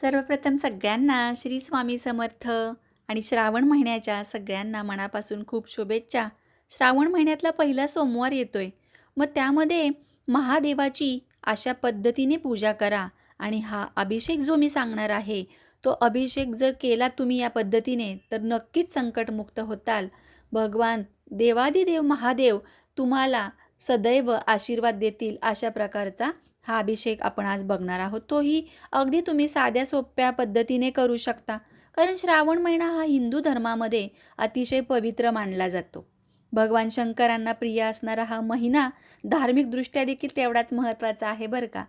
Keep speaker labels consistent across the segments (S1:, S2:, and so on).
S1: सर्वप्रथम सगळ्यांना श्री स्वामी समर्थ आणि श्रावण महिन्याच्या सगळ्यांना मनापासून खूप शुभेच्छा. श्रावण महिन्यातला पहिला सोमवार येतोय. मग त्यामध्ये महादेवाची अशा पद्धतीने पूजा करा आणि हा अभिषेक जो मी सांगणार आहे तो अभिषेक जर केला तुम्ही या पद्धतीने तर नक्कीच संकटमुक्त होताल. भगवान देवादिदेव महादेव तुम्हाला सदैव आशीर्वाद देतील अशा प्रकारचा हा अभिषेक आपण आज बघणार आहोत. तोही अगदी तुम्ही साध्या सोप्या पद्धतीने करू शकता. कारण श्रावण महिना हा हिंदू धर्मामध्ये अतिशय पवित्र मानला जातो. भगवान शंकरांना प्रिय असणारा हा महिना धार्मिकदृष्ट्या देखील तेवढाच महत्त्वाचा आहे बरं का?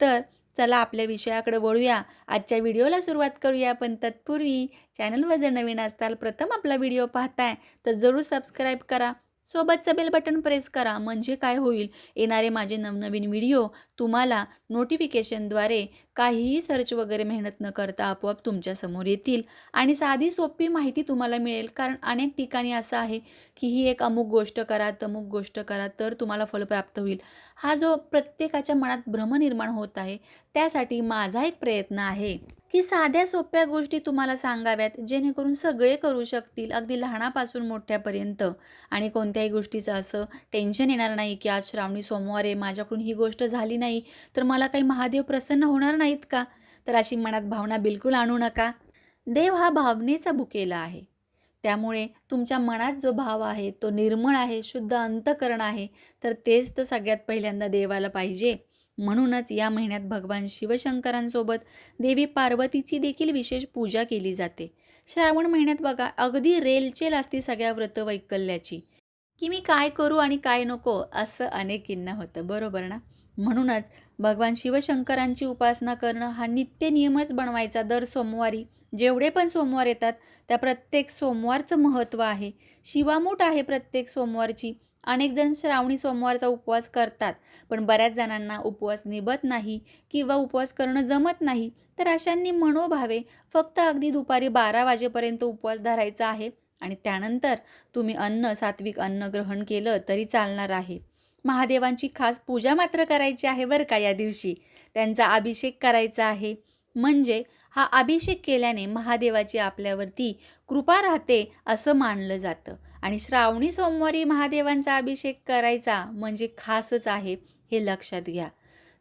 S1: तर चला आपल्या विषयाकडे वळूया. आजच्या व्हिडिओला सुरुवात करूया. पण तत्पूर्वी चॅनलवर जर नवीन असताल प्रथम आपला व्हिडिओ पाहताय तर जरूर सबस्क्राईब करा. सोबतचं बेल बटन प्रेस करा. म्हणजे काय होईल? येणारे माझे नवनवीन व्हिडिओ तुम्हाला नोटिफिकेशनद्वारे काहीही सर्च वगैरे मेहनत न करता आपोआप तुमच्यासमोर येतील. आणि साधी सोपी माहिती तुम्हाला मिळेल. कारण अनेक ठिकाणी असं आहे की ही एक अमुक गोष्ट करा तमुक गोष्ट करा तर तुम्हाला फल प्राप्त होईल. हा जो प्रत्येकाच्या मनात भ्रम निर्माण होत आहे त्यासाठी माझा एक प्रयत्न आहे की साध्या सोप्या गोष्टी तुम्हाला सांगाव्यात जेणेकरून सगळे करू शकतील अगदी लहानापासून मोठ्यापर्यंत. आणि कोणत्याही गोष्टीचं असं टेन्शन येणार नाही की आज श्रावणी सोमवार आहे माझ्याकडून ही गोष्ट झाली नाही तर मला काही महादेव प्रसन्न होणार नाही नाहीत का? तर अशी मनात भावना बिलकुल आणू नका. देव हा भावनेचा भुकेला आहे. त्यामुळे तुमच्या मनात जो भाव आहे तो निर्मळ आहे शुद्ध अंतकरण आहे तर तेच तर सगळ्यात पहिल्यांदा देवाला पाहिजे. म्हणूनच या महिन्यात भगवान शिवशंकरांसोबत देवी पार्वतीची देखील विशेष पूजा केली जाते. श्रावण महिन्यात बघा अगदी रेलचेल असते सगळ्या व्रत वैकल्याची की मी काय करू आणि काय नको असं अनेकींना होतं. बरोबर ना? म्हणूनच भगवान शिवशंकरांची उपासना करणं हा नित्य नियमच बनवायचा दर सोमवारी. जेवढे पण सोमवार येतात त्या प्रत्येक सोमवारचं महत्त्व आहे. शिवामूठ आहे प्रत्येक सोमवारची. अनेक जण श्रावणी सोमवारचा उपवास करतात पण बऱ्याच जणांना उपवास निभत नाही किंवा उपवास करणं जमत नाही. तर अशांनी मनोभावे फक्त अगदी दुपारी बारा वाजेपर्यंत उपवास धरायचा आहे आणि त्यानंतर तुम्ही अन्न सात्विक अन्न ग्रहण केलं तरी चालणार आहे. महादेवांची खास पूजा मात्र करायची आहे बरं का या दिवशी. त्यांचा अभिषेक करायचा आहे. म्हणजे हा अभिषेक केल्याने महादेवाची आपल्यावरती कृपा राहते असं मानलं जातं. आणि श्रावणी सोमवारी महादेवांचा अभिषेक करायचा म्हणजे खासच आहे हे लक्षात घ्या.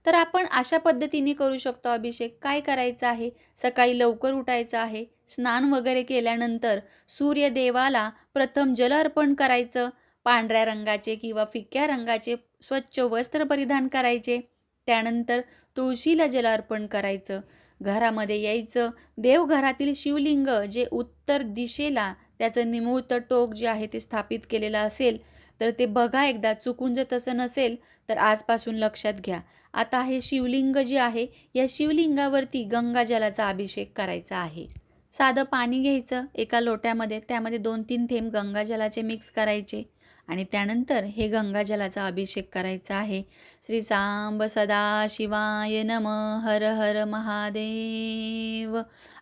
S1: तर आपण अशा पद्धतीने करू शकतो अभिषेक. काय करायचं आहे? सकाळी लवकर उठायचं आहे. स्नान वगैरे केल्यानंतर सूर्यदेवाला प्रथम जल अर्पण करायचं. पांढऱ्या रंगाचे किंवा फिक्या रंगाचे स्वच्छ वस्त्र परिधान करायचे. त्यानंतर तुळशीला जल अर्पण करायचं. घरामध्ये यायचं. देवघरातील शिवलिंग जे उत्तर दिशेला त्याचं निमुळत टोक जे आहे ते स्थापित केलेलं असेल तर ते बघा एकदा. चुकून जर तसं नसेल तर आजपासून लक्षात घ्या. आता हे शिवलिंग जे आहे या शिवलिंगावरती गंगाजलाचा अभिषेक करायचा आहे. साधं पाणी घ्यायचं एका लोट्यामध्ये. त्यामध्ये दोन तीन थेंब गंगाजलाचे मिक्स करायचे. आणि त्यानंतर हे गंगाजलाचा अभिषेक करायचा आहे. श्री सांब सदा शिवाय नम हर हर महादेव.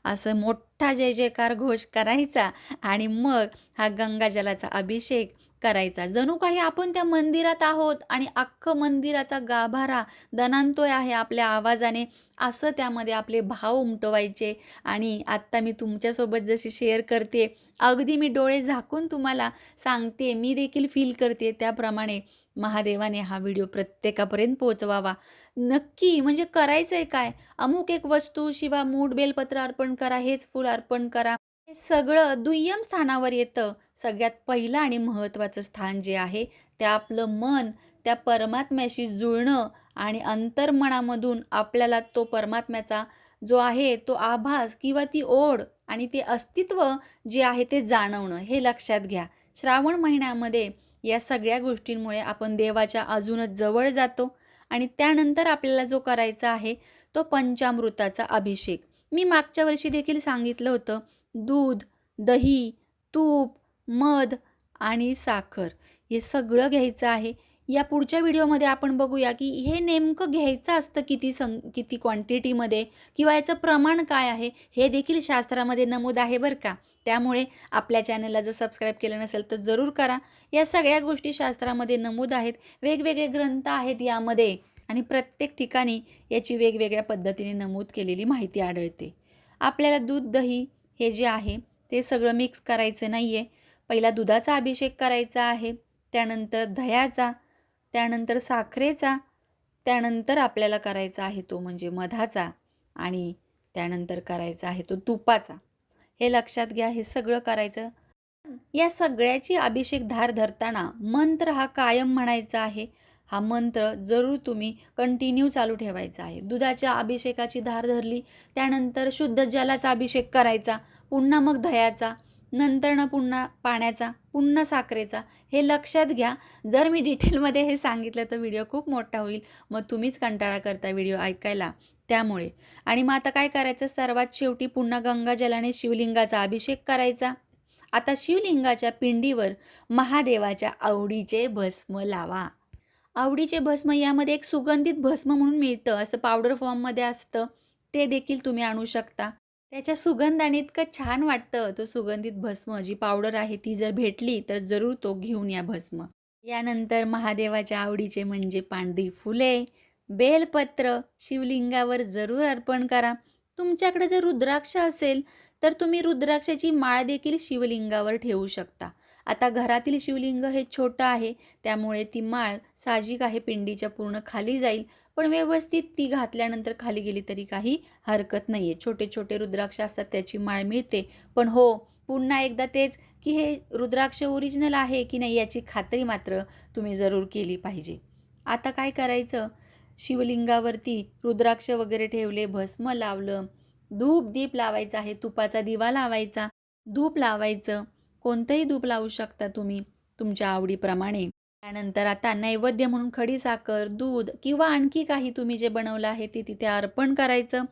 S1: असं मोठा जय जयकार घोष करायचा आणि मग हा गंगाजलाचा अभिषेक करायचा. जणू काही आपण त्या मंदिरात आहोत आणि अख्खं मंदिराचा गाभारा दणानतोय आहे आपल्या आवाजाने असं त्यामध्ये आपले भाव उमटवायचे. आणि आत्ता मी तुमच्यासोबत जशी शेअर करते अगदी मी डोळे झाकून तुम्हाला सांगते मी देखील फील करते त्याप्रमाणे महादेवाने हा व्हिडिओ प्रत्येकापर्यंत पोचवावा नक्की म्हणजे करायचं आहे काय? अमुक एक वस्तू शिवा मूठ बेलपत्र अर्पण करा हेच फूल अर्पण करा. हे सगळं दुय्यम स्थानावर येतं. सगळ्यात पहिलं आणि महत्त्वाचं स्थान जे आहे ते आपलं मन त्या परमात्म्याशी जुळणं आणि अंतर्मनामधून आपल्याला तो परमात्म्याचा जो आहे तो आभास किंवा ती ओढ आणि ते अस्तित्व जे आहे ते जाणवणं हे लक्षात घ्या. श्रावण महिन्यामध्ये या सगळ्या गोष्टींमुळे आपण देवाच्या अजूनच जवळ जातो आणि त्यानंतर आपल्याला जो करायचा आहे तो पंचामृताचा अभिषेक. मी मागच्या वर्षी देखील सांगितलं होतं दूध दही तूप मध आणि साखर हे सगळं घ्यायचं आहे. या पुढच्या व्हिडिओमध्ये आपण बघूया की हे नेमकं घ्यायचं असतं किती सं किती क्वांटिटीमध्ये किंवा याचं प्रमाण काय आहे हे देखील शास्त्रामध्ये नमूद आहे बरं का. त्यामुळे आपल्या चॅनलला जर सबस्क्राईब केलं नसेल तर जरूर करा. या सगळ्या गोष्टी शास्त्रामध्ये नमूद आहेत. वेगवेगळे ग्रंथ आहेत यामध्ये आणि प्रत्येक ठिकाणी याची वेगवेगळ्या पद्धतीने नमूद केलेली माहिती आढळते. आपल्याला दूध दही हे जे आहे ते सगळं मिक्स करायचं नाही आहे पहिला दुधाचा अभिषेक करायचा आहे त्यानंतर दह्याचा त्यानंतर साखरेचा त्यानंतर आपल्याला करायचा आहे तो म्हणजे मधाचा आणि त्यानंतर करायचा आहे तो तुपाचा. हे लक्षात घ्या हे सगळं करायचं. या सगळ्याची अभिषेक धार धरताना मंत्र हा कायम म्हणायचा आहे. हा मंत्र जरूर तुम्ही कंटिन्यू चालू ठेवायचा आहे. दुधाच्या अभिषेकाची धार धरली त्यानंतर शुद्ध जलाचा अभिषेक करायचा पुन्हा मग दह्याचा नंतरनं पुन्हा पाण्याचा पुन्हा साखरेचा हे लक्षात घ्या. जर मी डिटेलमध्ये हे सांगितलं तर व्हिडिओ खूप मोठा होईल. मग तुम्हीच कंटाळा करता व्हिडिओ ऐकायला. त्यामुळे. आणि मग आता काय करायचं? सर्वात शेवटी पुन्हा गंगाजलाने शिवलिंगाचा अभिषेक करायचा. आता शिवलिंगाच्या पिंडीवर महादेवाच्या आवडीचे भस्म लावा. आवडीचे भस्म यामध्ये एक सुगंधित भस्म म्हणून मिळतं. असं पावडर फॉर्ममध्ये असतं. ते देखील तुम्ही आणू शकता. त्याच्या सुगंधाने इतकं छान वाटतं. तो सुगंधित भस्म जी पावडर आहे ती जर भेटली तर जरूर तो घेऊन या भस्म. यानंतर महादेवाच्या आवडीचे म्हणजे पांढरी फुले. बेलपत्र. शिवलिंगावर जरूर अर्पण करा. तुमच्याकडे जर रुद्राक्ष असेल तर तुम्ही रुद्राक्षाची माळ देखील शिवलिंगावर ठेवू शकता. आता घरातील शिवलिंग हे छोटं आहे त्यामुळे ती माळ साहजिक आहे पिंडीच्या पूर्ण खाली जाईल. पण व्यवस्थित ती घातल्यानंतर खाली गेली तरी काही हरकत नाही आहे छोटे छोटे रुद्राक्ष असतात त्याची माळ मिळते. पण हो पुन्हा एकदा तेच की हे रुद्राक्ष ओरिजिनल आहे की नाही याची खात्री मात्र तुम्ही जरूर केली पाहिजे. आता काय करायचं? शिवलिंगावरती रुद्राक्ष वगैरे ठेवले भस्म लावलं. धूप दीप लावायचा आहे तुपाचा दिवा लावायचा. धूप लावायचं. कोणतंही धूप लावू शकता तुम्ही तुमच्या आवडीप्रमाणे. त्यानंतर आता नैवेद्य म्हणून खडीसाखर दूध किंवा आणखी काही तुम्ही जे बनवलं आहे ते तिथे अर्पण करायचं.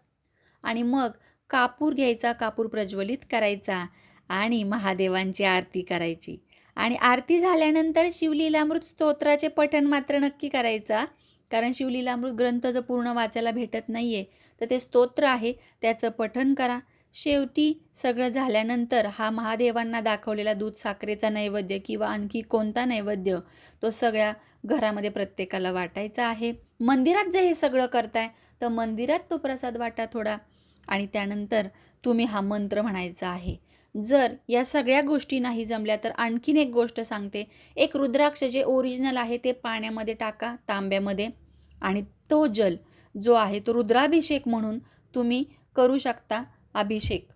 S1: आणि मग कापूर घ्यायचा कापूर प्रज्वलित करायचा आणि महादेवांची आरती करायची. आणि आरती झाल्यानंतर शिवलीलामृत स्तोत्राचे पठण मात्र नक्की करायचा. कारण शिवलीलामृत ग्रंथ जर पूर्ण वाचायला भेटत नाही आहे तर ते स्तोत्र आहे त्याचं पठण करा. शेवटी सगळं झाल्यानंतर हा महादेवांना दाखवलेला दूध साखरेचा नैवेद्य किंवा आणखी कोणता नैवेद्य तो सगळ्या घरामध्ये प्रत्येकाला वाटायचा आहे. मंदिरात जे हे सगळं करताय तर मंदिरात तो प्रसाद वाटा थोडा. आणि त्यानंतर तुम्ही हा मंत्र म्हणायचा आहे. जर या सगळ्या गोष्टी नाही जमल्या तर आणखीन एक गोष्ट सांगते. एक रुद्राक्ष जे ओरिजिनल आहे ते पाण्यामध्ये टाका तांब्यामध्ये. आणि तो जल जो आहे तो रुद्राभिषेक म्हणून तुम्ही करू शकता. अभिषेक.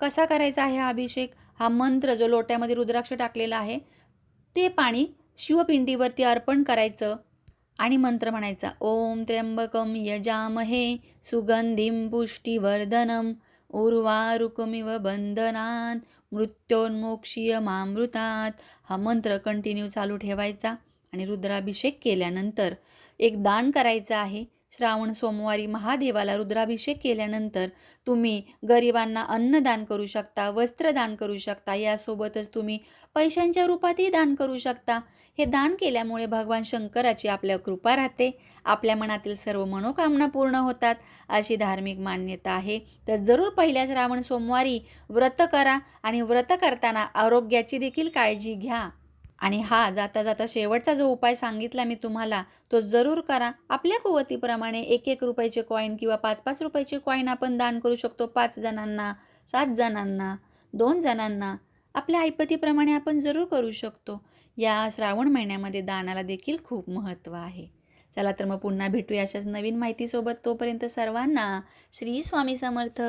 S1: कसा करायचा आहे हा अभिषेक? हा मंत्र जो लोट्यामध्ये रुद्राक्ष टाकलेला आहे ते पाणी शिवपिंडीवरती अर्पण करायचं आणि मंत्र म्हणायचा ओम त्र्यंबकम यजामहे सुगंधिम पुष्टिवर्धनम उर्वारुकमिव बंधनान मृत्योन्मोक्षीय मामृतात. हा मंत्र कंटिन्यू चालू ठेवायचा आणि रुद्राभिषेक केल्यानंतर एक दान करायचं आहे. श्रावण सोमवारी महादेवाला रुद्राभिषेक केल्यानंतर तुम्ही गरिबांना अन्नदान करू शकता वस्त्रदान करू शकता यासोबतच तुम्ही पैशांच्या रूपातही दान करू शकता. हे दान केल्यामुळे भगवान शंकराची आपल्या कृपा राहते. आपल्या मनातील सर्व मनोकामना पूर्ण होतात. अशी धार्मिक मान्यता आहे. तर जरूर पहिल्या श्रावण सोमवारी व्रत करा आणि व्रत करताना आरोग्याची देखील काळजी घ्या. आणि हा जाता जाता शेवटचा जो उपाय सांगितला मी तुम्हाला तो जरूर करा. आपल्या कुवतीप्रमाणे एक एक रुपयाचे कॉईन किंवा पाच पाच रुपयाचे कॉईन आपण दान करू शकतो. पाच जणांना सात जणांना दोन जणांना. आपल्या ऐपतीप्रमाणे आपण जरूर करू शकतो. या श्रावण महिन्यामध्ये दानाला देखील खूप महत्त्व आहे. चला तर मग पुन्हा भेटूया अशाच नवीन माहितीसोबत. तोपर्यंत सर्वांना श्री स्वामी समर्थ.